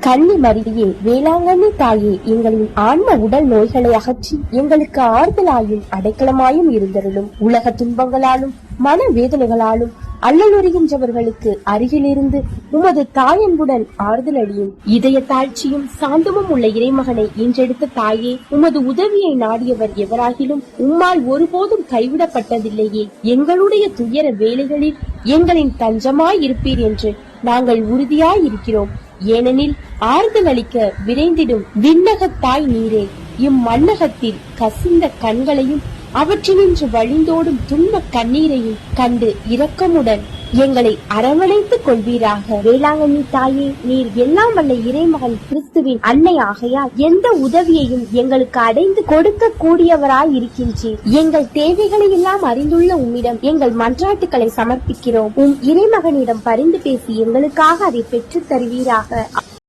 கள்ளி மருவியே வேளாங்கண்ணி தாயே எங்களின் ஆன்ம உடல் நோய்களை அகற்றி எங்களுக்கு ஆறுதலாயும் அடைக்கலமாயும் இருந்தருளும். உலக துன்பங்களாலும் மன வேதனைகளாலும் அல்லலுறுகின்றவர்களுக்கு அருகிலிருந்து உமது தாயன்புடன் ஆறுதல் இதய தாழ்ச்சியும் சாந்தமும் உள்ள இறைமகனை இன்றெடுத்த தாயே உமது உதவியை நாடியவர் எவராகிலும் உம்மால் ஒருபோதும் கைவிடப்பட்டதில்லையே. எங்களுடைய துயர வேலைகளில் எங்களின் தஞ்சமாய் இருப்பீர் என்று நாங்கள் உறுதியாய் இருக்கிறோம் ஏனெனில் ஆறுதல் அளிக்க விரைந்திடும் விண்ணகத்தாய் நீரே. இம்மண்ணகத்தில் கசிந்த கண்களையும் அவற்றினின்று வழிந்தோடும் துன்ப கண்ணீரையும் கண்டு இரக்கமுடன் எங்களை அரவணைத்துக் கொள்வீராக. வேளாங்கண்ணி தாயே நீர் எல்லாம் வல்ல இறைமகன் கிறிஸ்துவின் அன்னை ஆகையால் எந்த உதவியையும் எங்களுக்கு அடைந்து கொடுக்க கூடியவராய் இருக்கின்றீர் எங்கள் தேவைகளை எல்லாம் அறிந்துள்ள உம்மிடம் எங்கள் மன்றாட்டுக்களை சமர்ப்பிக்கிறோம். உம் இறைமகனிடம் பரிந்து பேசி எங்களுக்காக அதை பெற்றுத் தருவீராக.